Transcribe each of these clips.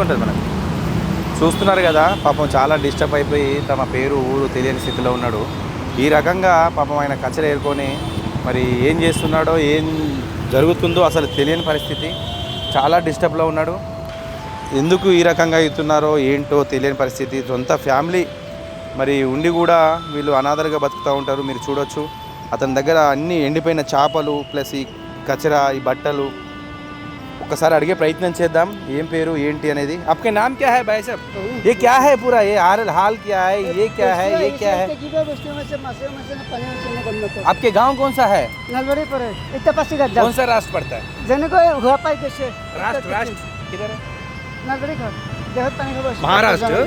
ఉంటుంది మనకు. చూస్తున్నారు కదా పాపం చాలా డిస్టర్బ్ అయిపోయి తమ పేరు ఊరు తెలియని స్థితిలో ఉన్నాడు. ఈ రకంగా పాపం ఆయన కచ్చలు ఏరుకొని మరి ఏం చేస్తున్నాడో ఏం జరుగుతుందో అసలు తెలియని పరిస్థితి. చాలా డిస్టర్బ్లో ఉన్నాడు. ఎందుకు ఈ రకంగా అవుతున్నారో ఏంటో తెలియని పరిస్థితి. సొంత ఫ్యామిలీ మరి ఉండి కూడా వీళ్ళు అనాథలుగా బతుకుతూ ఉంటారు. మీరు చూడొచ్చు. అతని దగ్గర అన్ని ఎండిపోయిన చేపలు ప్లస్ ఈ కచరా ఈ బట్టలు ఒక్కసారి అడిగే ప్రయత్నం చేద్దాం ఏం పేరు ఏంటి అనేది आपके नाम क्या है भाई साहब ये क्या है पूरा ये हाल हाल क्या है ये क्या है ये क्या है आपके गांव कौन सा है नलवरी पर है इतना पासी का कौन सा राष्ट्र पड़ता है जने को हुआ पाई कैसे राष्ट्र राष्ट्र किधर है नलवरी का देहत पानी का बस महाराष्ट्र?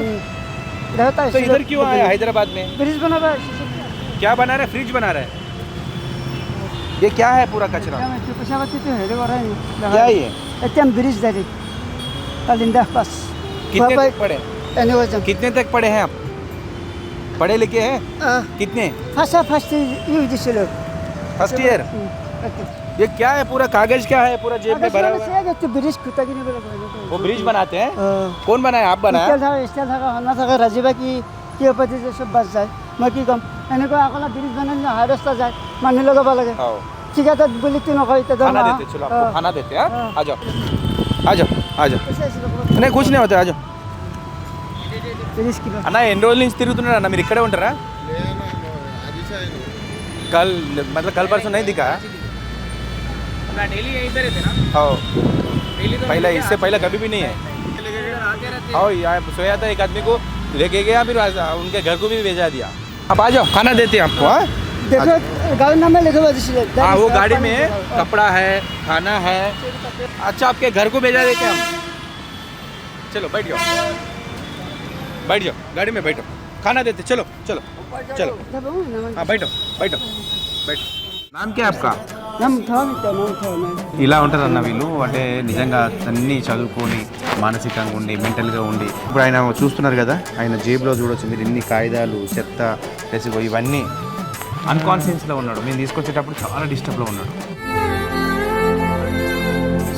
देहत तो इधर क्यों आया हैदराबाद में ब्रिज बना हुआ है शीशे क्या बना रहा है फ्रिज बना रहा है ये क्या है पूरा कचरा का। मैं चुप चाप तो हेरे हो रहा है क्या ये इतना ब्रिज दरी कलिंदा पास कितने तक पढ़े? एने वज़न कितने तक पढ़े हैं आप? पढ़े लिखे हैं? कितने? फसा फस्ट यू जिसे लोग। फ़र्स्ट ईयर ये क्या है? पूरा कागज़ क्या है? पूरा जेब में भरा हुआ है? तो ब्रिज कुत्ता की नहीं वो ब्रिज बनाते हैं? कौन बनाया? आप बनाया? स्टाइल था स्टाइल था होना था राजीबा की के ऊपर से सब बच जाए। मैं की कम एने को आकला ब्रिज बनाने रास्ता जाए। मानने लोग लगे आओ ठीक है तो बोली तीनों का इतना खाना देते चलो आपको खाना देते हैं हाँ? आ जाओ आ जाओ आ जाओ नहीं कुछ नहीं होता आ जाओ ब्रिज की बात అన్న ఎన్ని రోజుల నుంచి తిరుగుతున్నాడు అన్న మీరు ఇక్కడే ఉంటారా कल मतलब कल परसों नहीं दिखा डेली यहीं पे रहते ना आओ डेली तो पहले इससे पहले कभी भी नहीं है आते रहते आओ यहाँ सोया था एक आदमी को लेके गया फिर आज उनके घर को भी भेजा दिया आप आ जाओ खाना देते हैं आपको हाँ देखो गाड़ी नाम में लिखा हुआ जिससे हाँ वो गाड़ी में कपड़ा है खाना है अच्छा आपके घर को भेजा देते हैं हम चलो बैठ जाओ बैठ जाओ गाड़ी में बैठो खाना देते चलो चलो चलो हाँ बैठो बैठो बैठो नाम क्या है आपका नाम था मित्र नाम था मैं ఇలా ఉంటారన్న వీళ్ళు అంటే నిజంగా అన్నీ చదువుకొని మానసికంగా ఉండి మెంటల్గా ఉండి ఇప్పుడు ఆయన చూస్తున్నారు కదా ఆయన జేబులో చూడొచ్చు మీరు ఎన్ని కాగితాలు చెత్త రెసిగో ఇవన్నీ అన్కాన్షియన్స్లో ఉన్నాడు. మేము తీసుకొచ్చేటప్పుడు చాలా డిస్టర్బ్లో ఉన్నాడు.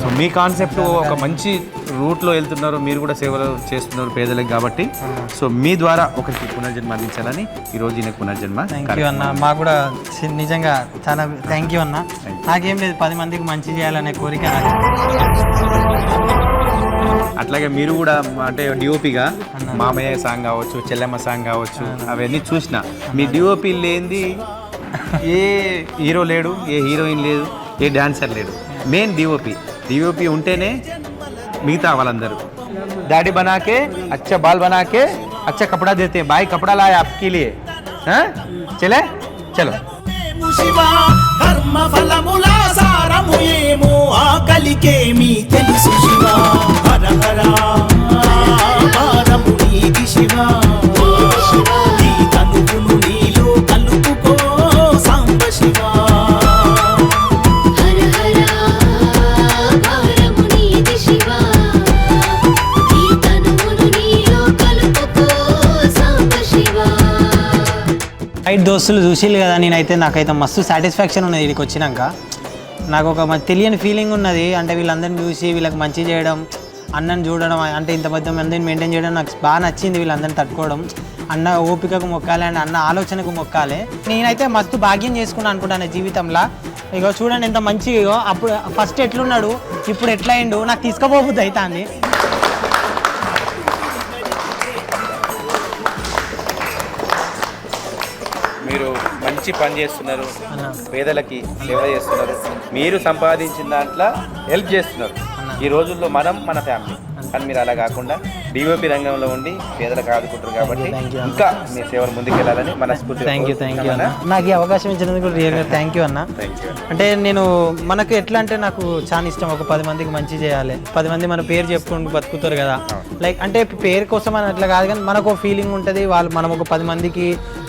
సో మీ కాన్సెప్ట్ ఒక మంచి రూట్లో వెళ్తున్నారు. మీరు కూడా సేవలు చేస్తున్నారు పేదలకు కాబట్టి. సో మీ ద్వారా ఒకరికి పునర్జన్మ అందించాలని ఈరోజు ఈయన పునర్జన్మ థ్యాంక్ యూ అన్న. మాకు కూడా నిజంగా చాలా థ్యాంక్ యూ అన్న. నాకేం లేదు. పది మందికి మంచి చేయాలనే కోరిక నాకు. అట్లాగే మీరు కూడా అంటే డిఓపిగా మామయ్య సాంగ్ కావచ్చు చెల్లెమ్మ సాంగ్ కావచ్చు అవన్నీ చూసిన. మీ డిఓపి లేనిది ఏ హీరో లేడు ఏ హీరోయిన్ లేదు ఏ డాన్సర్ లేడు. మెయిన్ డిఓపి డిఓపి ఉంటేనే మిగతా వాళ్ళందరూ. డాడీ బనాకే అచ్చా బాల్ బనాకే అచ్చా కపడా దేతే బాయ్ కపడా లాయ ఆప్కి చలే. చలో కర్మ సారము ఏమో తెలుసు శివా. రైట్ దోస్తులు చూసిల్లు కదా నేనైతే నాకైతే మస్తు సాటిస్ఫాక్షన్ ఉన్నది వీడికి వచ్చినాక. నాకు ఒక తెలియని ఫీలింగ్ ఉన్నది అంటే వీళ్ళందరిని చూసి వీళ్ళకి మంచి చేయడం అన్నని చూడడం అంటే ఇంత పెద్ద మందిని మెయింటైన్ చేయడం నాకు బాగా నచ్చింది వీళ్ళందరిని తట్టుకోవడం. అన్న ఓపికకు మొక్కాలి అండ్ అన్న ఆలోచనకు మొక్కాలి. నేనైతే మస్తు భాగ్యం చేసుకున్నాను అనుకుంటాను జీవితంలో. ఇగో చూడండి ఎంత మంచిగా అప్పుడు ఫస్ట్ ఎట్లున్నాడు ఇప్పుడు ఎట్లా అయిండు నాకు తీసుకుపోబుద్ది అవుతుంది. మీరు మంచి పని చేస్తున్నారు పేదలకి సేవ చేస్తున్నారు మీరు సంపాదించిన దాంట్లో హెల్ప్ చేస్తున్నారు. ఈ రోజుల్లో మనం మన ఫ్యామిలీ కానీ మీరు అలా కాకుండా డిఓపి రంగంలో ఉండి పేదలకు ఆదుకుంటారు కాబట్టి. ఇంకా మీ సేవలు ముందుకెళ్ళాలని మనస్ఫూర్తిగా థ్యాంక్ యూ థ్యాంక్ యూ అన్న. నాకు ఈ అవకాశం ఇచ్చినందుకు రియల్గా థ్యాంక్ యూ అన్న. అంటే నేను మనకు ఎట్లా అంటే నాకు చాలా ఇష్టం. ఒక పది మందికి మంచి చేయాలి. పది మంది మన పేరు చెప్పుకుంటూ బతుకుతారు కదా. లైక్ అంటే పేరు కోసం అని అట్లా కాదు కానీ మనకు ఒక ఫీలింగ్ ఉంటుంది. వాళ్ళు మనం ఒక పది మందికి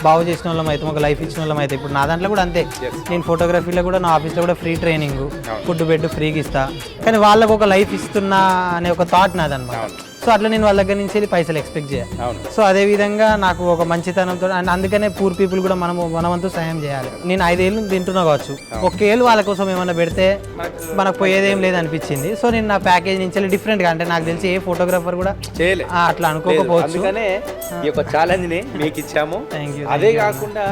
బాగు చేసిన వాళ్ళం అయితే ఒక లైఫ్ ఇచ్చిన వాళ్ళం అయితే. ఇప్పుడు నా దాంట్లో కూడా అంతే. నేను ఫోటోగ్రఫీలో కూడా నా ఆఫీస్లో కూడా ఫ్రీ ట్రైనింగ్ ఫుడ్ బెడ్ ఫ్రీగా ఇస్తా. కానీ వాళ్ళకు ఒక లైఫ్ ఇస్తున్నా అనే ఒక థాట్ నాదనమాట సో అట్లా నేను వాళ్ళ దగ్గర నుంచి వెళ్ళి పైసలు ఎక్స్పెక్ట్ చేయాలి సో అదే విధంగా నాకు ఒక మంచితనంతో అండ్ అందుకనే పూర్ పీపుల్ కూడా మనం మనవంతు సహాయం చేయాలి. నేను ఐదేళ్ళు తింటున్నా కావచ్చు. ఒక ఏళ్ళు వాళ్ళ కోసం ఏమన్నా పెడితే మనకు పోయేదేం లేదు అనిపించింది సో నేను నా ప్యాకేజ్ నుంచి డిఫరెంట్గా అంటే నాకు తెలిసి ఏ ఫోటోగ్రాఫర్ కూడా అట్లా అనుకోకపోవచ్చు. ఈ యొక్క ఛాలెంజ్ని మీకు ఇచ్చాము. అదే కాకుండా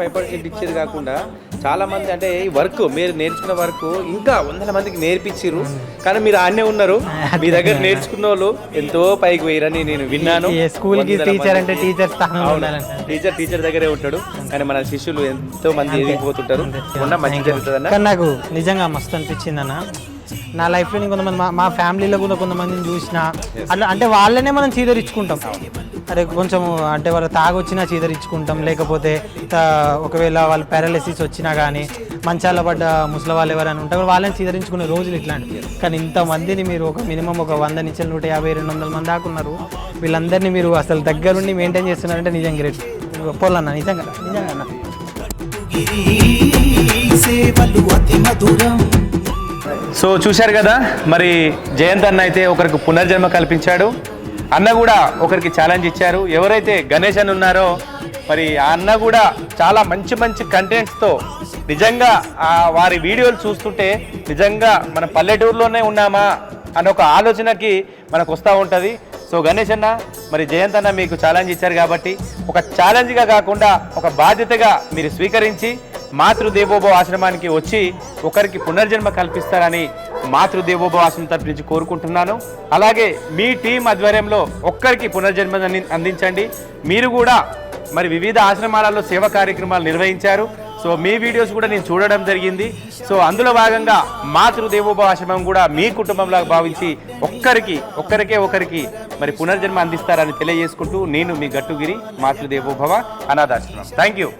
ఫైవ్ పర్సెంట్ ఇచ్చేది కాకుండా చాలా మంది అంటే ఈ వర్క్ మీరు నేర్చుకున్న వర్క్ ఇంకా వందల మందికి నేర్పించారు కానీ మీరు ఆడనే ఉన్నారు. మీ దగ్గర నేర్చుకున్న వాళ్ళు ఎంతో పైకి పోయిరని నేను విన్నాను. స్కూల్కి టీచర్ అంటే. టీచర్ టీచర్ టీచర్ దగ్గరే ఉంటాడు. కానీ మన శిష్యులు ఎంతో మంది ఎదిగిపోతుంటారు. ఉన్న మంచి జరుగుతుందన్న. కానీ నాకు నిజంగా మస్తు అనిపించింది అన్న. నా లైఫ్లో నేను కొంతమంది మా- మా ఫ్యామిలీలో కూడా కొంతమందిని చూసిన అట్లా అంటే వాళ్ళనే మనం చీదరించుకుంటాం అరే కొంచెం అంటే వాళ్ళు తాగొచ్చినా చీదరించుకుంటాం లేకపోతే ఒకవేళ వాళ్ళు పారాలిసిస్ వచ్చినా కానీ మంచాల పడ్డ ముసలి వాళ్ళు ఎవరైనా ఉంటారు వాళ్ళని చీదరించుకునే రోజులు ఇట్లాంటి కానీ ఇంతమందిని మీరు ఒక మినిమం ఒక వంద నుంచి నూట యాభై రెండు వందల మంది దాకా ఉన్నారు. వీళ్ళందరినీ మీరు అసలు దగ్గరుండి మెయింటైన్ చేస్తున్నారంటే నిజంగా గ్రేట్ పోలన్న నిజంగా నిజంగా అన్న. సేవలు అతి మధురం సో చూశారు కదా మరి జయంత్ అన్న అయితే ఒకరికి పునర్జన్మ కల్పించాడు. అన్న కూడా ఒకరికి ఛాలెంజ్ ఇచ్చారు. ఎవరైతే గణేష్ అని ఉన్నారో మరి ఆ అన్న కూడా చాలా మంచి మంచి కంటెంట్స్తో నిజంగా ఆ వారి వీడియోలు చూస్తుంటే నిజంగా మన పల్లెటూరులోనే ఉన్నామా అనే ఒక ఆలోచనకి మనకు వస్తూ ఉంటుంది. సో గణేష్ అన్న మరి జయంత్ అన్న మీకు ఛాలెంజ్ ఇచ్చారు కాబట్టి ఒక ఛాలెంజ్గా కాకుండా ఒక బాధ్యతగా మీరు స్వీకరించి మాతృదేవోభవ ఆశ్రమానికి వచ్చి ఒకరికి పునర్జన్మ కల్పిస్తారని మాతృదేవోభవ ఆశ్రమం తరపు నుంచి కోరుకుంటున్నాను. అలాగే మీ టీం ఆధ్వర్యంలో ఒక్కరికి పునర్జన్మ అంది- అందించండి. మీరు కూడా మరి వివిధ ఆశ్రమాలలో సేవ కార్యక్రమాలు నిర్వహించారు. సో మీ వీడియోస్ కూడా నేను చూడడం జరిగింది. సో అందులో భాగంగా మాతృదేవోభవ ఆశ్రమం కూడా మీ కుటుంబంలాగా భావించి ఒక్కరికి ఒక్కరికే ఒకరికి మరి పునర్జన్మ అందిస్తారని తెలియజేసుకుంటూ నేను మీ గట్టుగిరి మాతృదేవోభవ అనాథాశ్రమం. Thank you